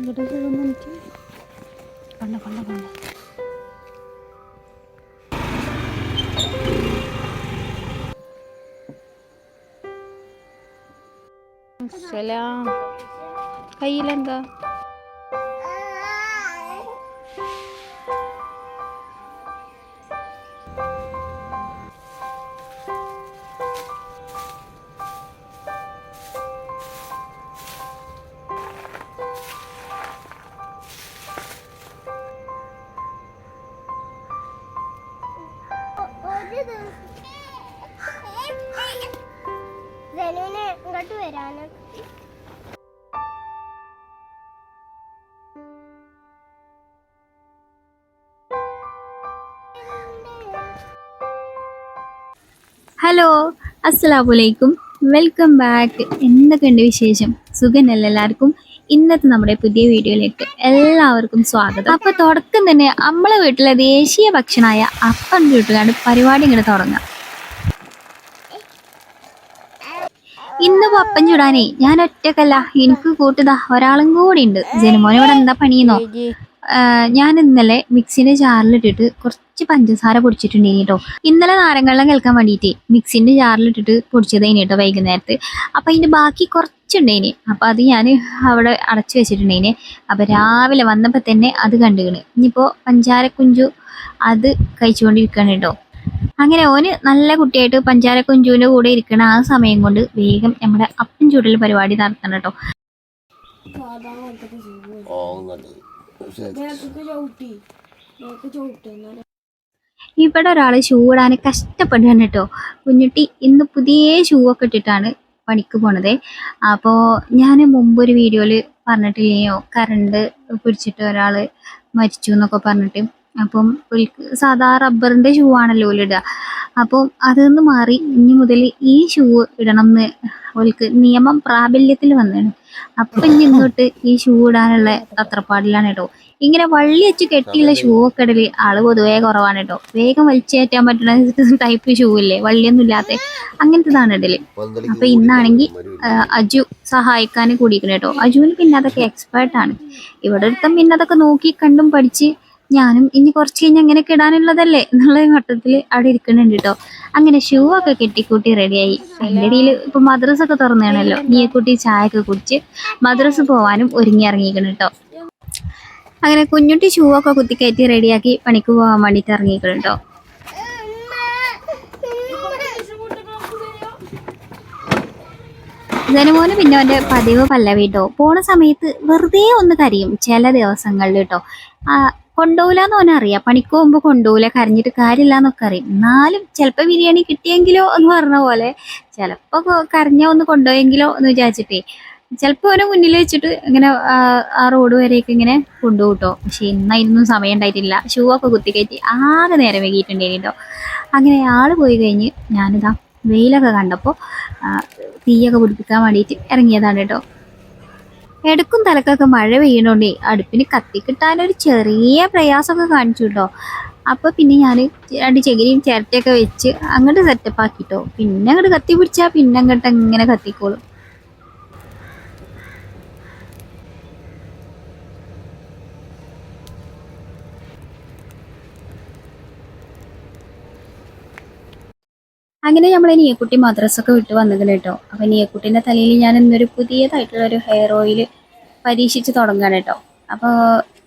ഇവിടെ തോന്നുന്നു കണ്ട കണ്ട കണ്ട സലാം കയ്യിലെന്താ? വരാന്. ഹലോ അസ്സലാമലൈക്കും വെൽക്കം ബാക്ക്. എന്തൊക്കെയുണ്ട് വിശേഷം? സുഖനല്ല എല്ലാവർക്കും? ഇന്നത്തെ നമ്മുടെ പുതിയ വീഡിയോയിലേക്ക് എല്ലാവർക്കും സ്വാഗതം. അപ്പോൾ തുടക്കം തന്നെ നമ്മളെ വീട്ടിലെ ദേശീയ ഭക്ഷണമായ അപ്പം ചുട്ടുകാണ്ട് പരിപാടി ഇങ്ങനെ തുടങ്ങാം ഇന്നിപ്പോ പപ്പൻ ചുടാനേ. ഞാൻ ഒറ്റക്കല്ല. എനിക്ക് കൂട്ടുതാ. ഒരാളും കൂടി ഉണ്ട് ജനുമോനെ ഇവിടെ എന്താ പണിയെന്നോ ഞാൻ ഇന്നലെ മിക്സിന്റെ ജാറിലിട്ടിട്ട് കുറച്ച് പഞ്ചസാര പൊടിച്ചിട്ടുണ്ടേനി കേട്ടോ ഇന്നലെ നാരങ്ങള്ളം കേൾക്കാൻ വേണ്ടിയിട്ട് മിക്സിന്റെ ജാറിലിട്ടിട്ട് പൊടിച്ചതേനി കേട്ടോ വൈകുന്നേരത്ത്. അപ്പൊ അതിന്റെ ബാക്കി കുറച്ചുണ്ടേനി. അപ്പൊ അത് ഞാൻ അവിടെ അടച്ചു വെച്ചിട്ടുണ്ടേനി. അപ്പൊ രാവിലെ വന്നപ്പോ തന്നെ അത് കണ്ടുകണ് ഇനിയിപ്പോ പഞ്ചാരക്കുഞ്ചു അത് കഴിച്ചുകൊണ്ടിരിക്കുകയാണ് കേട്ടോ. അങ്ങനെ ഓന് നല്ല കുട്ടിയായിട്ട് പഞ്ചാര കൂടെ ഇരിക്കണ ആ സമയം കൊണ്ട് വേഗം നമ്മുടെ അപ്പൻ ചൂടൽ പരിപാടി നടത്തണം കേട്ടോ. ഇവിടെ ഒരാൾ ഷൂ ഇടാൻ കഷ്ടപ്പെടുകയാണ് കേട്ടോ. കുഞ്ഞുട്ടി ഇന്ന് പുതിയ ഷൂ ഒക്കെ ഇട്ടിട്ടാണ് പണിക്ക് പോണത്. അപ്പോൾ ഞാൻ മുമ്പ് ഒരു വീഡിയോയിൽ പറഞ്ഞിട്ടില്ലയോ? കറണ്ട് പിടിച്ചിട്ട് ഒരാൾ മരിച്ചു എന്നൊക്കെ പറഞ്ഞിട്ട്. അപ്പം സാധാ റബ്ബറിന്റെ ഷൂ ആണല്ലോ ഇടുക. അപ്പം അതിന്ന് മാറി ഇനി മുതൽ ഈ ഷൂ ഇടണം എന്ന് ഓൽക്ക് നിയമം പ്രാബല്യത്തിൽ വന്നതാണ്. അപ്പം ഇനി ഇങ്ങോട്ട് ഈ ഷൂ ഇടാനുള്ള തത്രപ്പാടിലാണ് കേട്ടോ ഇങ്ങനെ വള്ളി വെച്ച് കെട്ടിയുള്ള ഷൂ ഒക്കെ ഇടൽ ആൾ പൊതുവേ കുറവാണ് കേട്ടോ വേഗം വലിച്ചേറ്റാൻ പറ്റുന്ന ടൈപ്പ് ഷൂ ഇല്ലേ? വള്ളിയൊന്നും ഇല്ലാത്ത അങ്ങനത്തെതാണ് ഇടൽ. അപ്പൊ ഇന്നാണെങ്കിൽ അജു സഹായിക്കാൻ കൂടിയിരിക്കണം കേട്ടോ അജുവിന് പിന്നെ അതൊക്കെ എക്സ്പേർട്ട് ആണ്. ഇവിടെ ഒരുത്തം പിന്നെ അതൊക്കെ നോക്കി കണ്ടും പഠിച്ച് ഞാനും ഇനി കുറച്ച് കഴിഞ്ഞ് അങ്ങനെയൊക്കെ ഇടാനുള്ളതല്ലേ എന്നുള്ള മട്ടത്തിൽ അവിടെ ഇരിക്കുന്നുണ്ട് കേട്ടോ അങ്ങനെ ഷൂ ഒക്കെ കെട്ടിക്കൂട്ടി റെഡിയായി അതിന്റെ ഇടയിൽ ഇപ്പൊ മദ്രസ ഒക്കെ തുറന്നാണല്ലോ നീയെക്കുട്ടി ചായ ഒക്കെ കുടിച്ച് മദ്രസ പോവാനും ഒരുങ്ങി ഇറങ്ങിയിരിക്കണം കേട്ടോ അങ്ങനെ കുഞ്ഞുട്ടി ഷൂ ഒക്കെ കുത്തിക്കയറ്റി റെഡിയാക്കി പണിക്ക് പോകാൻ വേണ്ടിയിട്ട് ഇറങ്ങിയിരിക്കണം കേട്ടോ ജനമോന് പിന്നെ അവന്റെ പതിവ് പല്ലവി കേട്ടോ പോണ സമയത്ത് വെറുതെ ഒന്ന് കരയും ചില ദിവസങ്ങളിൽ കേട്ടോ കൊണ്ടുപോകില്ലെന്ന് പറഞ്ഞാൽ അറിയാം. പണിക്ക് പോകുമ്പോൾ കൊണ്ടുപോകില്ല കരഞ്ഞിട്ട് കാര്യമില്ല എന്നൊക്കെ അറിയാം. എന്നാലും ചിലപ്പോൾ ബിരിയാണി കിട്ടിയെങ്കിലോ എന്ന് പറഞ്ഞ പോലെ ചിലപ്പോൾ കരഞ്ഞ ഒന്ന് കൊണ്ടുപോയെങ്കിലോ എന്ന് വിചാരിച്ചിട്ടേ. ചിലപ്പോൾ അവനെ മുന്നിൽ വെച്ചിട്ട് ഇങ്ങനെ ആ, റോഡ് വരെയൊക്കെ ഇങ്ങനെ കൊണ്ടുപോകും കേട്ടോ പക്ഷെ ഇന്നായിരുന്നു സമയം ഉണ്ടായിട്ടില്ല. ഷൂ ഒക്കെ കുത്തിക്കയറ്റി ആകെ നേരം വൈകിയിട്ടുണ്ടായിരുന്നു കേട്ടോ അങ്ങനെ ആൾ പോയി കഴിഞ്ഞ് ഞാനിതാ വെയിലൊക്കെ കണ്ടപ്പോൾ തീയൊക്കെ പിടിപ്പിക്കാൻ വേണ്ടിയിട്ട് ഇറങ്ങിയതാണ് കേട്ടോ എടുക്കും തലക്കൊക്കെ മഴ പെയ്യണോണ്ടേ അടുപ്പിന് കത്തിക്കിട്ടാൻ ഒരു ചെറിയ പ്രയാസമൊക്കെ കാണിച്ചു കേട്ടോ അപ്പൊ പിന്നെ ഞാൻ രണ്ട് ചകിരിയും ചിരട്ടയൊക്കെ വെച്ച് അങ്ങോട്ട് സെറ്റപ്പ് ആക്കിട്ടോ. പിന്നെ അങ്ങോട്ട് കത്തി പിടിച്ചാ പിന്നെ അങ്ങോട്ട് അങ്ങനെ കത്തിക്കോളും. അങ്ങനെ നമ്മൾ നീയക്കുട്ടി മദ്രസൊക്കെ വിട്ട് വന്നതിന് കേട്ടോ. അപ്പൊ നീയക്കുട്ടീന്റെ തലയിൽ ഞാൻ ഇന്നൊരു പുതിയതായിട്ടുള്ള ഒരു ഹെയർ ഓയിൽ പരീക്ഷിച്ച് തുടങ്ങാൻ കേട്ടോ. അപ്പോൾ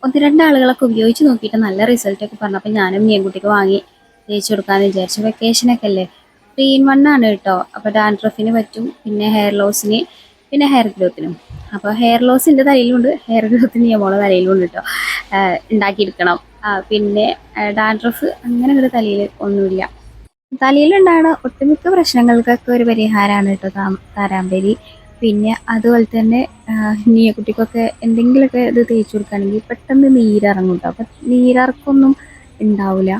ഒന്ന് രണ്ട് ആളുകളൊക്കെ ഉപയോഗിച്ച് നോക്കിയിട്ട് നല്ല റിസൾട്ടൊക്കെ പറഞ്ഞു. പറഞ്ഞപ്പോൾ ഞാനും നീയക്കുട്ടിക്ക് വാങ്ങി തേച്ച് കൊടുക്കാമെന്ന് വിചാരിച്ചു. വെക്കേഷനൊക്കെ അല്ലേ? ത്രീ ഇൻ വൺ ആണ് കേട്ടോ. അപ്പോൾ ഡാൻഡ്രഫിന് പറ്റും പിന്നെ ഹെയർ ലോസിന് പിന്നെ ഹെയർ ഗ്രോത്തിനും അപ്പോൾ ഹെയർ ലോസിന്റെ തലയിലുണ്ട് ഹെയർ ഗ്രോത്തിന് നമ്മളെ തലയിലുണ്ട് കേട്ടോ. ഉണ്ടാക്കിയെടുക്കണം. പിന്നെ ഡാൻഡ്രഫ് അങ്ങനെ ഒരു തലയിൽ ഒന്നുമില്ല. തലയിലുണ്ടാകുന്ന ഒട്ടുമിക്ക പ്രശ്നങ്ങൾക്കൊക്കെ ഒരു പരിഹാരമാണ് കേട്ടോ താ താരാമ്പരി. പിന്നെ അതുപോലെ തന്നെ നീയ കുട്ടിക്കൊക്കെ എന്തെങ്കിലുമൊക്കെ ഇത് തേച്ച് കൊടുക്കുകയാണെങ്കിൽ പെട്ടെന്ന് നീരിറങ്ങും കേട്ടോ. അപ്പം നീരിറക്കൊന്നും ഉണ്ടാവില്ല.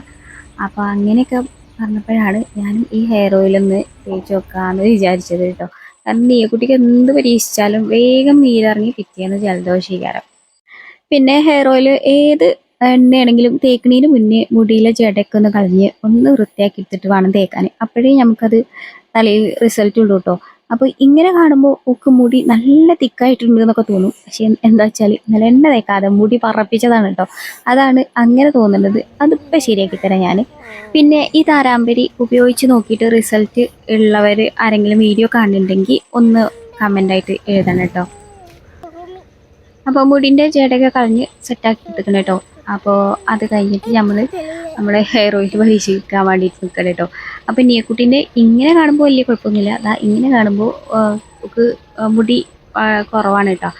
അപ്പോൾ അങ്ങനെയൊക്കെ പറഞ്ഞപ്പോഴാണ് ഞാനും ഈ ഹെയർ ഓയിലൊന്ന് തേച്ച് വെക്കാമെന്ന് വിചാരിച്ചത് കേട്ടോ. കാരണം നീയക്കുട്ടിക്ക് എന്ത് പരീക്ഷിച്ചാലും വേഗം നീരിറങ്ങി പിറ്റേന്ന് ജലദോഷിക്കാറ് പിന്നെ ഹെയർ ഓയിൽ ഏത് എണ്ണയാണെങ്കിലും തേക്കണീന് മുന്നേ മുടിയിലെ ജടയൊക്കെ ഒന്ന് കളഞ്ഞ് ഒന്ന് വൃത്തിയാക്കി എടുത്തിട്ട് വേണം തേക്കാൻ അപ്പോഴേ നമുക്കത് തലയിൽ റിസൾട്ട് ഉള്ളൂ കേട്ടോ അപ്പോൾ ഇങ്ങനെ കാണുമ്പോൾ ഒക്കെ മുടി നല്ല തിക്കായിട്ടുണ്ട് എന്നൊക്കെ തോന്നും. പക്ഷേ എന്താ വെച്ചാൽ ഇന്നലെ എണ്ണ തേക്കാതെ മുടി പറപ്പിച്ചതാണ് കേട്ടോ അതാണ് അങ്ങനെ തോന്നുന്നത്. അതിപ്പോൾ ശരിയാക്കി തരാം ഞാൻ പിന്നെ ഈ താരാമ്പരി ഉപയോഗിച്ച് നോക്കിയിട്ട് റിസൾട്ട് ഉള്ളവർ ആരെങ്കിലും വീഡിയോ കാണുന്നുണ്ടെങ്കിൽ ഒന്ന് കമന്റായിട്ട് എഴുതണം കേട്ടോ അപ്പോൾ മുടിന്റെ ജടയൊക്കെ കളഞ്ഞ് സെറ്റാക്കി എടുക്കണം കേട്ടോ അപ്പോൾ അത് കഴിഞ്ഞിട്ട് നമ്മൾ നമ്മുടെ ഹെയർ ഓയിൽ പരീക്ഷിക്കാൻ വേണ്ടിയിട്ട് നിൽക്കണം കേട്ടോ അപ്പോൾ നീയക്കുട്ടീന്റെ ഇങ്ങനെ കാണുമ്പോൾ വലിയ കുഴപ്പമൊന്നുമില്ല. അതാ ഇങ്ങനെ കാണുമ്പോൾ നമുക്ക് മുടി കുറവാണ് കേട്ടോ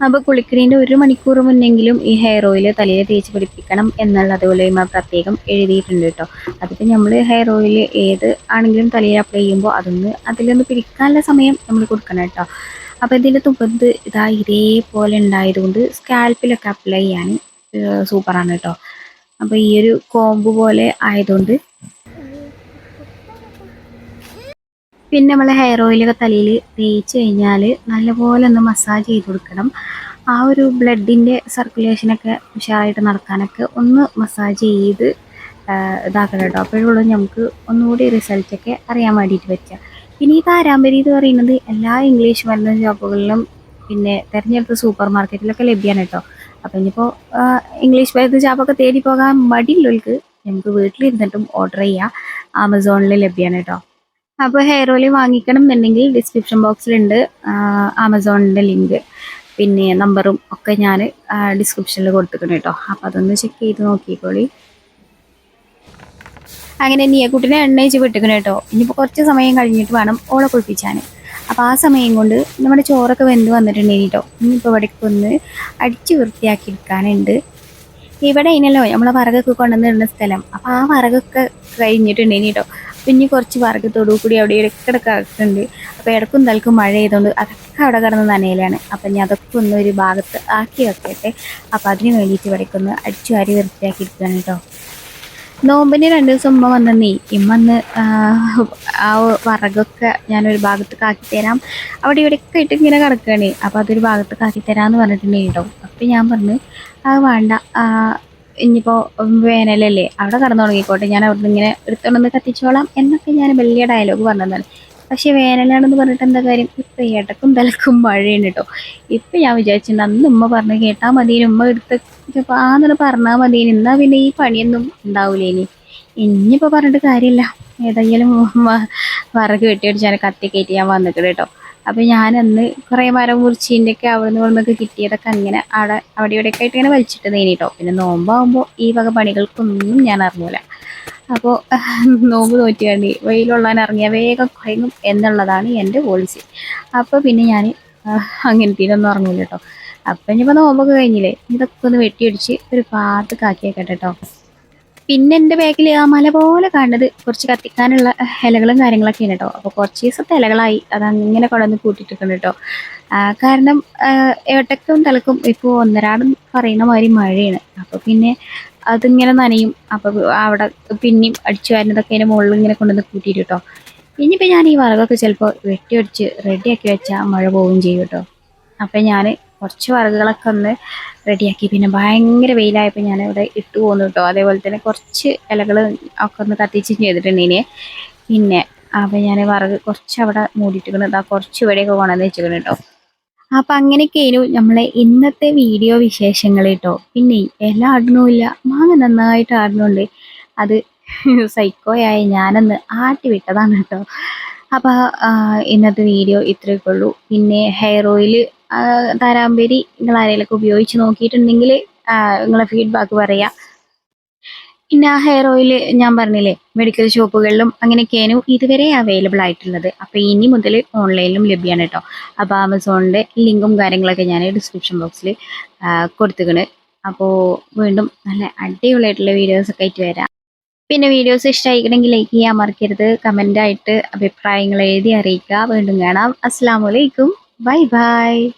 അപ്പോൾ കുളിക്കുന്നതിന്റെ ഒരു മണിക്കൂർ മുന്നെങ്കിലും ഈ ഹെയർ ഓയിൽ തലയിൽ തേച്ച് പിടിപ്പിക്കണം എന്നുള്ളത് പോലെ പ്രത്യേകം എഴുതിയിട്ടുണ്ട് കേട്ടോ അതിപ്പോൾ നമ്മൾ ഹെയർ ഓയിൽ ഏത് ആണെങ്കിലും തലയിൽ അപ്ലൈ ചെയ്യുമ്പോൾ അതൊന്ന് അതിലൊന്ന് പിടിക്കാനുള്ള സമയം നമ്മൾ കൊടുക്കണം കേട്ടോ അപ്പോൾ ഇതിന്റെ തുമ്പത്ത് ഇതാ ഇതേപോലെ ഉണ്ടായതുകൊണ്ട് സ്കാൽപ്പിലൊക്കെ അപ്ലൈ ചെയ്യാൻ സൂപ്പറാണ് കേട്ടോ. അപ്പോൾ ഈ ഒരു കോമ്പ് പോലെ ആയതുകൊണ്ട്. പിന്നെ നമ്മൾ ഹെയർ ഓയിലൊക്കെ തലയിൽ തേച്ച് കഴിഞ്ഞാൽ നല്ലപോലെ ഒന്ന് മസാജ് ചെയ്ത് കൊടുക്കണം. ആ ഒരു ബ്ലഡിന്റെ സർക്കുലേഷനൊക്കെ ഉഷാറായിട്ട് നടക്കാനൊക്കെ ഒന്ന് മസാജ് ചെയ്ത് ഇതാക്കണം കേട്ടോ. അപ്പോഴുള്ളൂ നമുക്ക് ഒന്നുകൂടി റിസൾട്ടൊക്കെ അറിയാൻ വേണ്ടിയിട്ട് പറ്റുക. പിന്നെ ഈ താരാമ്പരി എന്ന് പറയുന്നത് എല്ലാ ഇംഗ്ലീഷ് മരുന്ന് ഷോപ്പുകളിലും പിന്നെ തിരഞ്ഞെടുത്ത സൂപ്പർ മാർക്കറ്റിലൊക്കെ ലഭ്യമാണ് കേട്ടോ. അപ്പം ഇനിയിപ്പോൾ ഇംഗ്ലീഷ് മരുന്ന് ചാപ്പൊക്കെ തേടി പോകാൻ മടിയുള്ളവർക്ക് നമുക്ക് വീട്ടിലിരുന്നിട്ടും ഓർഡർ ചെയ്യാം. ആമസോണിൽ ലഭ്യമാണ് കേട്ടോ അപ്പോൾ ഹെയർ ഓയിൽ വാങ്ങിക്കണം എന്നുണ്ടെങ്കിൽ ഡിസ്ക്രിപ്ഷൻ ബോക്സിലുണ്ട് ആമസോണിന്റെ ലിങ്ക് പിന്നെ നമ്പറും ഒക്കെ ഞാൻ ഡിസ്ക്രിപ്ഷനിൽ കൊടുത്തിട്ടുണ്ട് കേട്ടോ അപ്പോൾ അതൊന്ന് ചെക്ക് ചെയ്ത് നോക്കിക്കോളി. അങ്ങനെ നീയക്കുട്ടിനെ എണ്ണയിച്ച് വിട്ടിക്കണം കേട്ടോ ഇനിയിപ്പോൾ കുറച്ച് സമയം കഴിഞ്ഞിട്ട് വേണം ഓളെ കുളിപ്പിച്ചാൻ അപ്പോൾ ആ സമയം കൊണ്ട് നമ്മുടെ ചോറൊക്കെ വെന്ത് വന്നിട്ടുണ്ടെങ്കിൽ കേട്ടോ ഇനിയിപ്പോൾ ഇവിടേക്ക് ഒന്ന് അടിച്ച് വൃത്തിയാക്കി എടുക്കാനുണ്ട് ഇവിടെ അതിനല്ലോ നമ്മളെ വറകൊക്കെ കൊണ്ടുവന്നിടുന്ന സ്ഥലം. അപ്പോൾ ആ വറകൊക്കെ കഴിഞ്ഞിട്ടുണ്ടെങ്കിൽ കേട്ടോ പിന്നെ കുറച്ച് വറക് തൊടു കൂടി അവിടെ ഇടയ്ക്കിടയ്ക്ക് ആക്കുന്നുണ്ട്. അപ്പോൾ ഇടക്കും തലക്കും മഴ ചെയ്തുകൊണ്ട് അതൊക്കെ അവിടെ കിടന്ന് നനയിലാണ്. അപ്പം ഞാൻ അതൊക്കെ ഒന്ന് ഒരു ഭാഗത്ത് ആക്കി വെക്കട്ടെ. അപ്പോൾ അതിന് വേണ്ടിയിട്ട് ഇവിടേക്കൊന്ന് അടിച്ചു വാരി വൃത്തിയാക്കി എടുക്കുകയാണ് കേട്ടോ. നോമ്പിന് രണ്ട് ദിവസം ഉമ്മ വന്നേ ഇമ്മ അന്ന് ആ, വറകൊക്കെ ഞാനൊരു ഭാഗത്ത് കാക്കി തരാം. അവിടെ ഇവിടെയൊക്കെ ഇട്ട് ഇങ്ങനെ കിടക്കുകയാണ്. അപ്പോൾ അതൊരു ഭാഗത്ത് കാക്കി തരാമെന്ന് പറഞ്ഞിട്ടുണ്ടെങ്കിൽ കേട്ടോ അപ്പം ഞാൻ പറഞ്ഞു അത് വേണ്ട. ഇനിയിപ്പോൾ വേനലല്ലേ അവിടെ കടന്നു തുടങ്ങിക്കോട്ടെ. ഞാൻ അവിടെ നിന്ന് ഇങ്ങനെ എടുത്തോണ്ടൊന്ന് കത്തിച്ചോളാം എന്നൊക്കെ ഞാൻ വലിയ ഡയലോഗ് പറഞ്ഞതാണ്. പക്ഷേ വേനലാണെന്ന് പറഞ്ഞിട്ട് എന്താ കാര്യം? ഇപ്പം ഇടക്കും തലക്കും മഴയാണ് കേട്ടോ ഇപ്പം ഞാൻ വിചാരിച്ചിട്ടുണ്ട് അന്ന് ഉമ്മ പറഞ്ഞ് കേട്ടാൽ മതി ഉമ്മ എടുത്ത് ആന്നിട്ട് പറഞ്ഞാൽ മതി എന്നാ പിന്നെ ഈ പണിയൊന്നും ഉണ്ടാവില്ല ഇനി ഇനിയിപ്പോൾ പറഞ്ഞിട്ട് കാര്യമില്ല. ഏതെങ്കിലും വിറക് വെട്ടിയടിച്ചാൽ കത്തി കയറ്റി ഞാൻ വന്നിട്ട് കേട്ടോ അപ്പം ഞാനന്ന് കുറേ മരം മുറിച്ചിന്റെ ഒക്കെ അവിടെ നിന്ന് ഇവിടുന്നൊക്കെ കിട്ടിയതൊക്കെ അങ്ങനെ അവിടെ അവിടെ ഇവിടെയൊക്കെ ആയിട്ട് ഇങ്ങനെ വലിച്ചിട്ട് നീനി കേട്ടോ പിന്നെ നോമ്പാകുമ്പോൾ ഈ വക പണികൾക്കൊന്നും ഞാൻ അറിഞ്ഞൂല. അപ്പോൾ നോമ്പ് നോറ്റിയാണ്ടി വെയിലുള്ളാൻ ഇറങ്ങിയ വേഗം കുഴങ്ങും എന്നുള്ളതാണ് എന്റെ പോളിസി അപ്പോൾ പിന്നെ ഞാൻ അങ്ങനെ അങ്ങനത്തേനൊന്നും ഇറങ്ങൂല കേട്ടോ അപ്പം ഇനിയിപ്പോൾ നോമ്പൊക്കെ കഴിഞ്ഞില്ലേ? ഇതൊക്കെ ഒന്ന് വെട്ടിയടിച്ച് ഒരു പാത്ത് കാക്കിയേക്കട്ടെ കേട്ടോ പിന്നെ എന്റെ ബാക്കിൽ ആ മല പോലെ കാണുന്നത് കുറച്ച് കത്തിക്കാനുള്ള ഇലകളും കാര്യങ്ങളൊക്കെയാണ് കേട്ടോ. അപ്പോൾ കുറച്ച് ദിവസത്തെ ഇലകളായി. അതങ്ങനെ കൊണ്ടുവന്ന് കൂട്ടിയിട്ടുണ്ട് കേട്ടോ. കാരണം ഏട്ടക്കും തലക്കും ഇപ്പോൾ ഒന്നരാടും പറയുന്ന മാതിരി മഴയാണ്. അപ്പോൾ പിന്നെ അതിങ്ങനെ നനയും. അപ്പോൾ അവിടെ പിന്നെയും അടിച്ചു വരുന്നതൊക്കെ അതിന്റെ മുകളിൽ ഇങ്ങനെ കൊണ്ടുവന്ന് കൂട്ടിയിട്ട് കേട്ടോ. ഇനിയിപ്പോൾ ഞാൻ ഈ വറകൊക്കെ ചിലപ്പോൾ വെട്ടിയടിച്ച് റെഡിയാക്കി വെച്ചാൽ മഴ പോവുകയും ചെയ്യും കേട്ടോ. അപ്പം ഞാൻ കുറച്ച് വറകുകളൊക്കെ ഒന്ന് റെഡിയാക്കി. പിന്നെ ഭയങ്കര വെയിലായപ്പോൾ ഞാൻ ഇവിടെ ഇട്ട് പോന്നു കേട്ടോ. അതേപോലെ തന്നെ കുറച്ച് ഇലകൾ ഒക്കെ ഒന്ന് കത്തിച്ച് ചെയ്തിട്ടുണ്ട് ഇനി. പിന്നെ അപ്പം ഞാൻ വറക് കുറച്ച് അവിടെ മൂടിയിട്ടിരിക്കണം ഇതാ കുറച്ച് ഇവിടെയൊക്കെ കൊണ്ടുവന്ന് വെച്ചിരിക്കണം കേട്ടോ. അപ്പം അങ്ങനെയൊക്കെയായിരുന്നു നമ്മളെ ഇന്നത്തെ വീഡിയോ വിശേഷങ്ങൾ കേട്ടോ. പിന്നെ എല്ലാം ആടണമില്ല മാങ്ങ നന്നായിട്ട് ആടണുണ്ട്. അത് സൈക്കോയായ ഞാനൊന്ന് ആട്ടി വിട്ടതാണ് കേട്ടോ. അപ്പോൾ ഇന്നത്തെ വീഡിയോ ഇത്രയൊക്കെ ഉള്ളൂ. പിന്നെ ഹെയർ ഓയിൽ താരാമ്പേരി നിങ്ങൾ ആരെങ്കിലുമൊക്കെ ഉപയോഗിച്ച് നോക്കിയിട്ടുണ്ടെങ്കിൽ നിങ്ങളെ ഫീഡ്ബാക്ക് പറയാം. പിന്നെ ആ ഹെയർ ഓയിൽ ഞാൻ പറഞ്ഞില്ലേ മെഡിക്കൽ ഷോപ്പുകളിലും അങ്ങനെയൊക്കെയാണ് ഇതുവരെ അവൈലബിൾ ആയിട്ടുള്ളത്. അപ്പോൾ ഇനി മുതൽ ഓൺലൈനിലും ലഭ്യമാണ് കേട്ടോ അപ്പോൾ ആമസോണിന്റെ ലിങ്കും കാര്യങ്ങളൊക്കെ ഞാൻ ഡിസ്ക്രിപ്ഷൻ ബോക്സിൽ കൊടുത്തുക്കണ്. അപ്പോൾ വീണ്ടും നല്ല അടിപൊളിയായിട്ടുള്ള വീഡിയോസൊക്കെ ആയിട്ട് വരാം. പിന്നെ വീഡിയോസ് ഇഷ്ടമായിക്കണമെങ്കിൽ ലൈക്ക് ചെയ്യാൻ മറക്കരുത്. കമന്റായിട്ട് അഭിപ്രായങ്ങൾ എഴുതി അറിയിക്കുക. വീണ്ടും കാണാം. അസ്സാം വലൈക്കും Bye-bye.